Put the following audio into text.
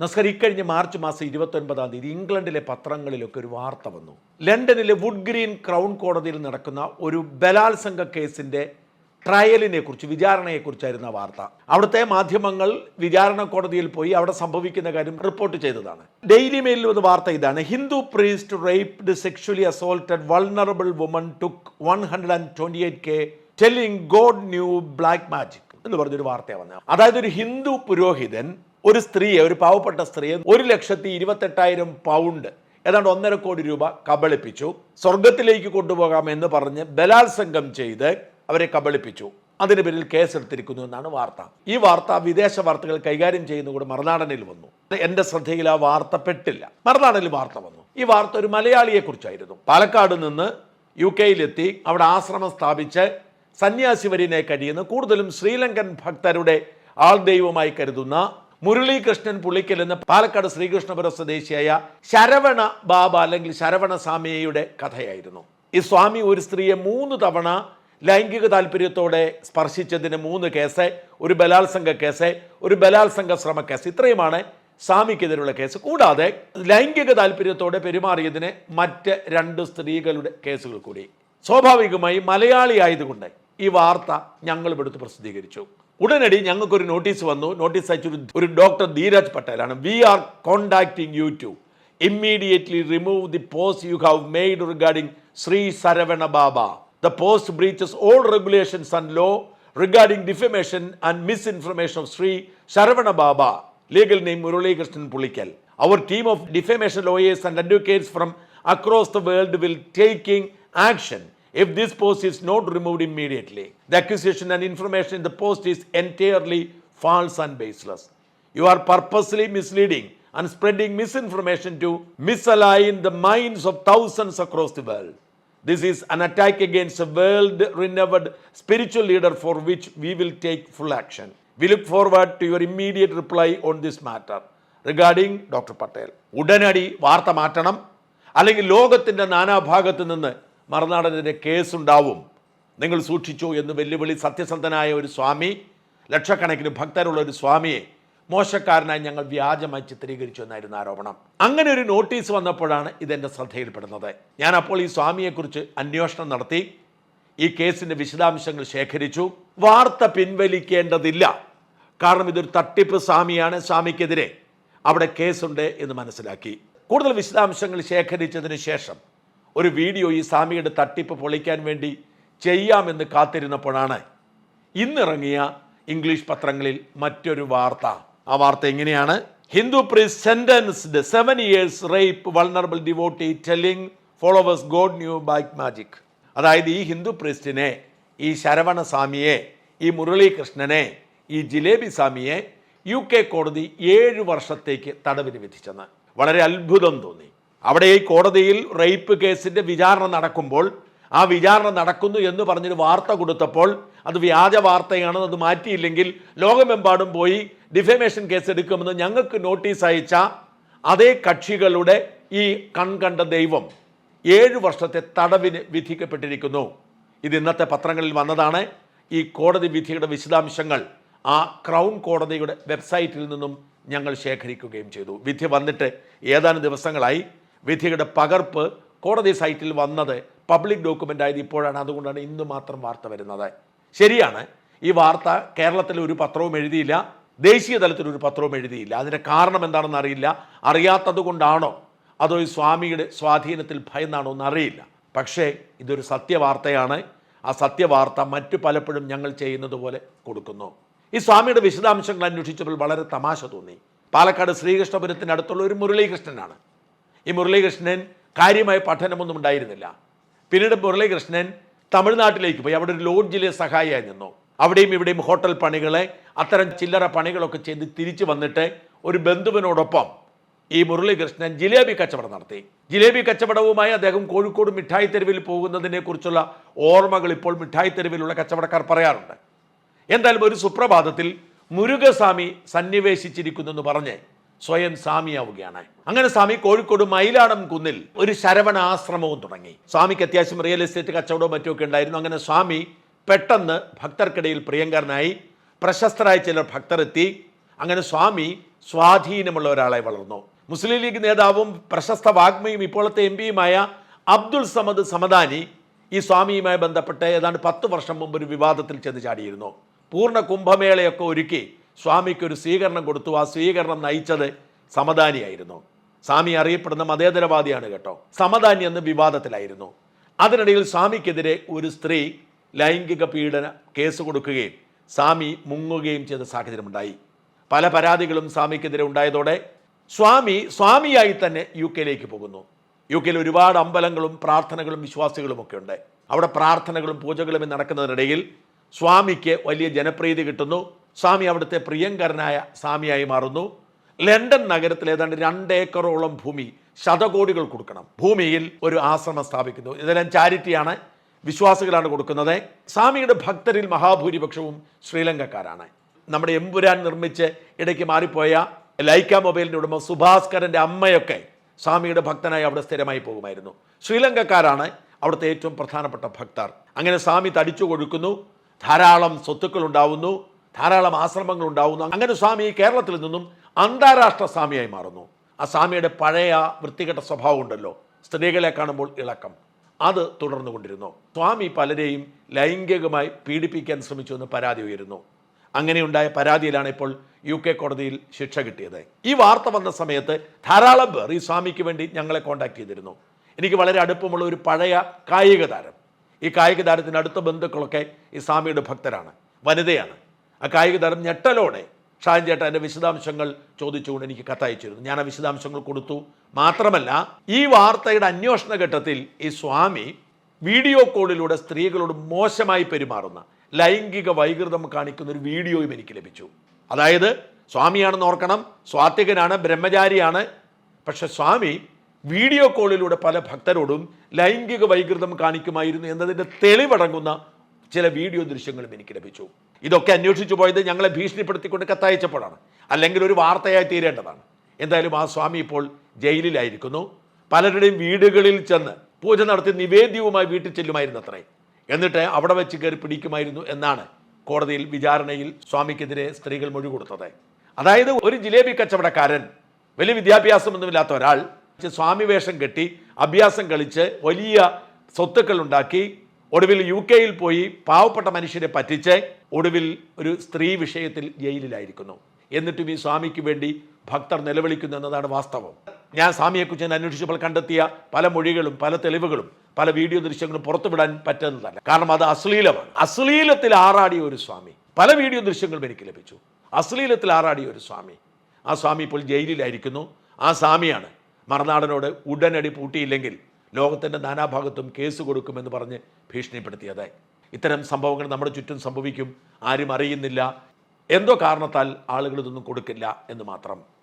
നസ്കർ ഇക്കഴിഞ്ഞ മാർച്ച് മാസം ഇരുപത്തി ഒൻപതാം തീയതി ഇംഗ്ലണ്ടിലെ പത്രങ്ങളിലൊക്കെ ഒരു വാർത്ത വന്നു. ലണ്ടനിലെ വുഡ് ഗ്രീൻ ക്രൗൺ കോടതിയിൽ നടക്കുന്ന ഒരു ബലാത്സംഗ കേസിന്റെ ട്രയലിനെ കുറിച്ച് വിചാരണയെക്കുറിച്ചായിരുന്നു വാർത്ത. അവിടുത്തെ മാധ്യമങ്ങൾ വിചാരണ കോടതിയിൽ പോയി അവിടെ സംഭവിക്കുന്ന കാര്യം റിപ്പോർട്ട് ചെയ്തതാണ്. ഡെയിലി മെയിലിൽ വന്ന വാർത്ത ഇതാണ്. Hindu priest raped sexually assaulted vulnerable woman took one hundred and eight K telling god new black magic എന്ന് പറഞ്ഞൊരു വാർത്തയാണ് വന്നത്. അതായത് ഒരു ഹിന്ദു പുരോഹിതൻ ഒരു സ്ത്രീയെ ഒരു പാവപ്പെട്ട സ്ത്രീയെ ഒരു ലക്ഷത്തി ഇരുപത്തെട്ടായിരം പൗണ്ട് ഏതാണ്ട് ഒന്നര കോടി രൂപ കബളിപ്പിച്ചു. സ്വർഗത്തിലേക്ക് കൊണ്ടുപോകാം എന്ന് പറഞ്ഞ് ബലാത്സംഗം ചെയ്ത് അവരെ കബളിപ്പിച്ചു. അതിന് പേരിൽ കേസെടുത്തിരിക്കുന്നു എന്നാണ് വാർത്ത. ഈ വാർത്ത വിദേശ വാർത്തകൾ കൈകാര്യം ചെയ്യുന്ന കൂടെ മറുനാടനിൽ വന്നു. എന്റെ ശ്രദ്ധയിൽ ആ വാർത്ത പെട്ടില്ല. മറുനാടനിൽ വാർത്ത വന്നു. ഈ വാർത്ത ഒരു മലയാളിയെ കുറിച്ചായിരുന്നു പാലക്കാട് നിന്ന് യു കെയിലെത്തി അവിടെ ആശ്രമം സ്ഥാപിച്ച് സന്യാസി വരിനെ കഴിയുന്ന കൂടുതലും ശ്രീലങ്കൻ ഭക്തരുടെ ആൾ ദൈവമായി കരുതുന്ന മുരളീകൃഷ്ണൻ പുള്ളിക്കൽ എന്ന പാലക്കാട് ശ്രീകൃഷ്ണപുരം സ്വദേശിയായ ശരവണ ബാബ അല്ലെങ്കിൽ ശരവണ സ്വാമിയുടെ കഥയായിരുന്നു. ഈ സ്വാമി ഒരു സ്ത്രീയെ മൂന്ന് തവണ ലൈംഗിക താല്പര്യത്തോടെ സ്പർശിച്ചതിന് മൂന്ന് കേസ് ഒരു ബലാത്സംഗ കേസ് ഒരു ബലാത്സംഗ ശ്രമ കേസ്. ഇത്രയുമാണ് സ്വാമിക്കെതിരെയുള്ള കേസ്. കൂടാതെ ലൈംഗിക താല്പര്യത്തോടെ പെരുമാറിയതിന് മറ്റ് രണ്ട് സ്ത്രീകളുടെ കേസുകൾ കൂടി. സ്വാഭാവികമായി മലയാളി ആയതുകൊണ്ട് ഈ വാർത്ത ഞങ്ങൾ ഇവിടുത്തെ പ്രസിദ്ധീകരിച്ചു. ഉടനടി ഞങ്ങൾക്കൊരു നോട്ടീസ് വന്നു. നോട്ടീസ് അയച്ചൊരു ഒരു doctor Dheeraj പട്ടേലാണ്. We are contacting you to immediately remove the post you have made regarding Shri Saravana Baba the post breaches all regulations and law regarding defamation and misinformation of Shri Saravana Baba legal name Muralikrishnan Pulickal our team of defamation lawyers and advocates from across the world will taking action if this post is not removed immediately. The accusation and information in the post is entirely false and baseless. You are purposely misleading and spreading misinformation to misalign the minds of thousands across the world. This is an attack against a world renowned spiritual leader for which we will take full action. We look forward to your immediate reply on this matter. Regarding doctor Patel ഉടനടി വാർത്ത മാറ്റണം അല്ലെങ്കിൽ ലോകത്തിന്റെ നാനാഭാഗത്ത് നിന്ന് മറുനാടനെതിരെ കേസുണ്ടാവും. നിങ്ങൾ സൂക്ഷിച്ചു എന്ന് വെല്ലുവിളി സത്യസന്ധനായ ഒരു സ്വാമി ലക്ഷക്കണക്കിന് ഭക്തരുള്ള ഒരു സ്വാമിയെ മോശക്കാരനായി ഞങ്ങൾ വ്യാജമായി ചിത്രീകരിച്ചു എന്നായിരുന്നു ആരോപണം. അങ്ങനെ ഒരു നോട്ടീസ് വന്നപ്പോഴാണ് ഇതെന്റെ ശ്രദ്ധയിൽപ്പെടുന്നത്. ഞാൻ അപ്പോൾ ഈ സ്വാമിയെക്കുറിച്ച് അന്വേഷണം നടത്തി ഈ കേസിന്റെ വിശദാംശങ്ങൾ ശേഖരിച്ചു. വാർത്ത പിൻവലിക്കേണ്ടതില്ല. കാരണം ഇതൊരു തട്ടിപ്പ് സ്വാമിയാണ് സ്വാമിക്കെതിരെ. അവിടെ കേസുണ്ട് എന്ന് മനസ്സിലാക്കി. കൂടുതൽ വിശദാംശങ്ങൾ ശേഖരിച്ചതിന് ശേഷം ഒരു വീഡിയോ ഈ സ്വാമിയുടെ തട്ടിപ്പ് പൊളിക്കാൻ വേണ്ടി ചെയ്യാമെന്ന് കാത്തിരുന്നപ്പോഴാണ് ഇന്നിറങ്ങിയ ഇംഗ്ലീഷ് പത്രങ്ങളിൽ മറ്റൊരു വാർത്ത. ആ വാർത്ത എങ്ങനെയാണ്? Hindu priest sentenced seven years rape vulnerable devotee telling followers god new bike magic അതായത് ഈ ഹിന്ദു പ്രീസ്റ്റിനെ ഈ ശരവണ സ്വാമിയെ ഈ മുരളീകൃഷ്ണനെ ഈ ജിലേബി സ്വാമിയെ യു കെ കോടതി ഏഴ് വർഷത്തേക്ക് തടവിന് വിധിച്ചെന്ന്. വളരെ അത്ഭുതം തോന്നി. അവിടെ ഈ കോടതിയിൽ റേപ്പ് കേസിന്റെ വിചാരണ നടക്കുമ്പോൾ ആ വിചാരണ നടക്കുന്നു എന്ന് പറഞ്ഞൊരു വാർത്ത കൊടുത്തപ്പോൾ അത് വ്യാജ വാർത്തയാണ് അത് മാറ്റിയില്ലെങ്കിൽ ലോകമെമ്പാടും പോയി ഡിഫമേഷൻ കേസ് എടുക്കുമെന്ന് ഞങ്ങൾക്ക് നോട്ടീസ് അയച്ച അതേ കക്ഷികളുടെ ഈ കൺകണ്ട ദൈവം ഏഴു വർഷത്തെ തടവിന് വിധിക്കപ്പെട്ടിരിക്കുന്നു. ഇത് ഇന്നത്തെ പത്രങ്ങളിൽ വന്നതാണ്. ഈ കോടതി വിധിയുടെ വിശദാംശങ്ങൾ ആ ക്രൗൺ കോടതിയുടെ വെബ്സൈറ്റിൽ നിന്നും ഞങ്ങൾ ശേഖരിക്കുകയും ചെയ്തു. വിധി വന്നിട്ട് ഏതാനും ദിവസങ്ങളായി വിധിയുടെ പകർപ്പ് കോടതി സൈറ്റിൽ വന്നത് പബ്ലിക് ഡോക്യുമെന്റ് ആയത് ഇപ്പോഴാണ്. അതുകൊണ്ടാണ് ഇന്ന് മാത്രം വാർത്ത വരുന്നത്. ശരിയാണ്. ഈ വാർത്ത കേരളത്തിൽ ഒരു പത്രവും എഴുതിയില്ല. ദേശീയ തലത്തിൽ ഒരു പത്രവും എഴുതിയില്ല. അതിന്റെ കാരണം എന്താണെന്ന് അറിയില്ല. അറിയാത്തത് കൊണ്ടാണോ? അതോ ഈ സ്വാമിയുടെ സ്വാധീനത്തിൽ ഭയന്നാണോ എന്ന് അറിയില്ല. പക്ഷേ ഇതൊരു സത്യവാർത്തയാണ്. ആ സത്യവാർത്ത മറ്റു പലപ്പോഴും ഞങ്ങൾ ചെയ്യുന്നത് പോലെ കൊടുക്കുന്നു. ഈ സ്വാമിയുടെ വിശദാംശങ്ങൾ അന്വേഷിച്ചപ്പോൾ വളരെ തമാശ തോന്നി. പാലക്കാട് ശ്രീകൃഷ്ണപുരത്തിനടുത്തുള്ള ഒരു മുരളീകൃഷ്ണനാണ്. ഈ മുരളീകൃഷ്ണൻ കാര്യമായ പഠനമൊന്നും ഉണ്ടായിരുന്നില്ല. പിന്നീട് മുരളീകൃഷ്ണൻ തമിഴ്നാട്ടിലേക്ക് പോയി. അവിടെ ഒരു ലോഡ്ജിലെ സഹായിയായി നിന്നു. അവിടെയും ഇവിടെയും ഹോട്ടൽ പണികളെ അത്തരം ചില്ലറ പണികളൊക്കെ ചെയ്ത് തിരിച്ചു വന്നിട്ട് ഒരു ബന്ധുവിനോടൊപ്പം ഈ മുരളീകൃഷ്ണൻ ജിലേബി കച്ചവടം നടത്തി. ജിലേബി കച്ചവടവുമായി അദ്ദേഹം കോഴിക്കോട് മിഠായി തെരുവിൽ പോകുന്നതിനെ കുറിച്ചുള്ള ഓർമ്മകൾ ഇപ്പോൾ മിഠായി തെരുവിലുള്ള കച്ചവടക്കാർ പറയാറുണ്ട്. എന്തായാലും ഒരു സുപ്രഭാതത്തിൽ മുരുകസ്വാമി സന്നിവേശിച്ചിരിക്കുന്നു എന്ന് പറഞ്ഞ് സ്വയം സ്വാമിയാവുകയാണ്. അങ്ങനെ സ്വാമി കോഴിക്കോട് മയിലാടം കുന്നിൽ ഒരു ശരവണ ആശ്രമവും തുടങ്ങി. സ്വാമിക്ക് അത്യാവശ്യം റിയൽ എസ്റ്റേറ്റ് കച്ചവടവും മറ്റുമൊക്കെ ഉണ്ടായിരുന്നു. അങ്ങനെ സ്വാമി പെട്ടെന്ന് ഭക്തർക്കിടയിൽ പ്രിയങ്കരനായി. പ്രശസ്തരായ ചിലർ ഭക്തർ എത്തി അങ്ങനെ സ്വാമി സ്വാധീനമുള്ള ഒരാളെ വളർന്നു. മുസ്ലിം ലീഗ് നേതാവും പ്രശസ്ത വാഗ്മയും ഇപ്പോഴത്തെ എം പിയുമായ അബ്ദുൾ സമദ് സമദാനി ഈ സ്വാമിയുമായി ബന്ധപ്പെട്ട് ഏതാണ്ട് പത്ത് വർഷം മുമ്പ് ഒരു വിവാദത്തിൽ ചെന്ന് ചാടിയിരുന്നു. പൂർണ കുംഭമേളയൊക്കെ ഒരുക്കി സ്വാമിക്ക് ഒരു സ്വീകരണം കൊടുത്തു. ആ സ്വീകരണം നയിച്ചത് സമദാനിയായിരുന്നു. സ്വാമി അറിയപ്പെടുന്ന മതേതരവാദിയാണ് കേട്ടോ. സമദാനി എന്ന് വിവാദത്തിലായിരുന്നു. അതിനിടയിൽ സ്വാമിക്കെതിരെ ഒരു സ്ത്രീ ലൈംഗിക പീഡന കേസ് കൊടുക്കുകയും സ്വാമി മുങ്ങുകയും ചെയ്ത സാഹചര്യമുണ്ടായി. പല പരാതികളും സ്വാമിക്കെതിരെ ഉണ്ടായതോടെ സ്വാമി സ്വാമിയായി തന്നെ യു കെയിലേക്ക് പോകുന്നു. യു കെയിൽ ഒരുപാട് അമ്പലങ്ങളും പ്രാർത്ഥനകളും വിശ്വാസികളും ഒക്കെ ഉണ്ട്. അവിടെ പ്രാർത്ഥനകളും പൂജകളും നടക്കുന്നതിനിടയിൽ സ്വാമിക്ക് വലിയ ജനപ്രീതി കിട്ടുന്നു. സ്വാമി അവിടുത്തെ പ്രിയങ്കരനായ സ്വാമിയായി മാറുന്നു. ലണ്ടൻ നഗരത്തിൽ ഏതാണ്ട് രണ്ട് ഏക്കറോളം ഭൂമി ശതകോടികൾ കൊടുക്കണം. ഭൂമിയിൽ ഒരു ആശ്രമം സ്ഥാപിക്കുന്നു. ഇതെല്ലാം ചാരിറ്റിയാണ് വിശ്വാസികളാണ് കൊടുക്കുന്നത്. സ്വാമിയുടെ ഭക്തരിൽ മഹാഭൂരിപക്ഷവും ശ്രീലങ്കക്കാരാണ്. നമ്മുടെ എമ്പുരാൻ നിർമ്മിച്ച് ഇടയ്ക്ക് മാറിപ്പോയ ലൈക്ക മൊബൈലിന്റെ ഉടമ സുഭാസ്കരന്റെ അമ്മയൊക്കെ സ്വാമിയുടെ ഭക്തനായി അവിടെ സ്ഥിരമായി പോകുമായിരുന്നു. ശ്രീലങ്കക്കാരാണ് അവിടുത്തെ ഏറ്റവും പ്രധാനപ്പെട്ട ഭക്തർ. അങ്ങനെ സ്വാമി തടിച്ചു കൊഴുക്കുന്നു. ധാരാളം സ്വത്തുക്കൾ ഉണ്ടാവുന്നു ധാരാളം ആശ്രമങ്ങൾ ഉണ്ടാവുന്നു. അങ്ങനെ സ്വാമി കേരളത്തിൽ നിന്നും അന്താരാഷ്ട്ര സ്വാമിയായി മാറുന്നു. ആ സ്വാമിയുടെ പഴയ വൃത്തികെട്ട സ്വഭാവം ഉണ്ടല്ലോ. സ്ത്രീകളെ കാണുമ്പോൾ ഇളക്കം. അത് തുടർന്നു കൊണ്ടിരുന്നു. സ്വാമി പലരെയും ലൈംഗികമായി പീഡിപ്പിക്കാൻ ശ്രമിച്ചു എന്ന് പരാതി ഉയരുന്നു. അങ്ങനെയുണ്ടായ പരാതിയിലാണ് ഇപ്പോൾ യു കെ കോടതിയിൽ ശിക്ഷ കിട്ടിയത്. ഈ വാർത്ത വന്ന സമയത്ത് ധാരാളം പേർ ഈ സ്വാമിക്ക് വേണ്ടി ഞങ്ങളെ കോൺടാക്ട് ചെയ്തിരുന്നു. എനിക്ക് വളരെ അടുപ്പമുള്ള ഒരു പഴയ കായിക താരം. ഈ കായിക താരത്തിന്റെ അടുത്ത ബന്ധുക്കളൊക്കെ ഈ സ്വാമിയുടെ ഭക്തരാണ് വനിതയാണ്. ആ കായിക താരം ഞെട്ടലോടെ ഷാൻ ചേട്ടൻ എന്റെ വിശദാംശങ്ങൾ ചോദിച്ചുകൊണ്ട് എനിക്ക് കത്തയച്ചിരുന്നു. ഞാൻ ആ വിശദാംശങ്ങൾ കൊടുത്തു. മാത്രമല്ല ഈ വാർത്തയുടെ അന്വേഷണ ഘട്ടത്തിൽ ഈ സ്വാമി വീഡിയോ കോളിലൂടെ സ്ത്രീകളോട് മോശമായി പെരുമാറുന്ന ലൈംഗിക വൈകൃതം കാണിക്കുന്ന ഒരു വീഡിയോയും എനിക്ക് ലഭിച്ചു. അതായത് സ്വാമിയാണെന്ന് ഓർക്കണം സ്വാത്വികനാണ് ബ്രഹ്മചാരിയാണ്. പക്ഷെ സ്വാമി വീഡിയോ കോളിലൂടെ പല ഭക്തരോടും ലൈംഗിക വൈകൃതം കാണിക്കുമായിരുന്നു എന്നതിന്റെ തെളിവടങ്ങുന്ന ചില വീഡിയോ ദൃശ്യങ്ങളും എനിക്ക് ലഭിച്ചു. ഇതൊക്കെ അന്വേഷിച്ചു പോയത് ഞങ്ങളെ ഭീഷണിപ്പെടുത്തിക്കൊണ്ട് കത്തയച്ചപ്പോഴാണ്. അല്ലെങ്കിൽ ഒരു വാർത്തയായി തീരേണ്ടതാണ്. എന്തായാലും ആ സ്വാമി ഇപ്പോൾ ജയിലിലായിരിക്കുന്നു. പലരുടെയും വീടുകളിൽ ചെന്ന് പൂജ നടത്തി നിവേദ്യവുമായി വീട്ടിൽ ചെല്ലുമായിരുന്നു അത്രേ എന്നിട്ട് അവിടെ വെച്ച് കയറി പിടിക്കുമായിരുന്നു എന്നാണ് കോടതിയിൽ വിചാരണയിൽ സ്വാമിക്കെതിരെ സ്ത്രീകൾ മൊഴി കൊടുത്തത്. അതായത് ഒരു ജിലേബി കച്ചവടക്കാരൻ വലിയ വിദ്യാഭ്യാസമൊന്നുമില്ലാത്ത ഒരാൾ സ്വാമി വേഷം കെട്ടി അഭ്യാസം കളിച്ച് വലിയ സ്വത്തുക്കൾ ഉണ്ടാക്കി ഒടുവിൽ യു കെയിൽ പോയി പാവപ്പെട്ട മനുഷ്യരെ പറ്റിച്ച് ഒടുവിൽ ഒരു സ്ത്രീ വിഷയത്തിൽ ജയിലിലായിരിക്കുന്നു. എന്നിട്ടും ഈ സ്വാമിക്ക് വേണ്ടി ഭക്തർ നിലവിളിക്കുന്നു എന്നതാണ് വാസ്തവം. ഞാൻ സ്വാമിയെക്കുറിച്ച് ഞാൻ അന്വേഷിച്ചപ്പോൾ കണ്ടെത്തിയ പല മൊഴികളും പല തെളിവുകളും പല വീഡിയോ ദൃശ്യങ്ങളും പുറത്തുവിടാൻ പറ്റുന്നതല്ല. കാരണം അത് അശ്ലീലമാണ്. അശ്ലീലത്തിൽ ആറാടിയ ഒരു സ്വാമി. പല വീഡിയോ ദൃശ്യങ്ങളും എനിക്ക് ലഭിച്ചു. അശ്ലീലത്തിൽ ആറാടിയ ഒരു സ്വാമി. ആ സ്വാമി ഇപ്പോൾ ജയിലിലായിരിക്കുന്നു. ആ സ്വാമിയാണ് മറുനാടനോട് ഉടനടി പൂട്ടിയില്ലെങ്കിൽ ലോകത്തിന്റെ നാനാഭാഗത്തും കേസ് കൊടുക്കുമെന്ന് പറഞ്ഞ് ഭീഷണിപ്പെടുത്തിയത് ഇത്തരം സംഭവങ്ങൾ നമ്മുടെ ചുറ്റും സംഭവിക്കും. ആരും അറിയുന്നില്ല. എന്തോ കാരണത്താൽ ആളുകൾ ഇതൊന്നും കൊടുക്കില്ല എന്ന് മാത്രം.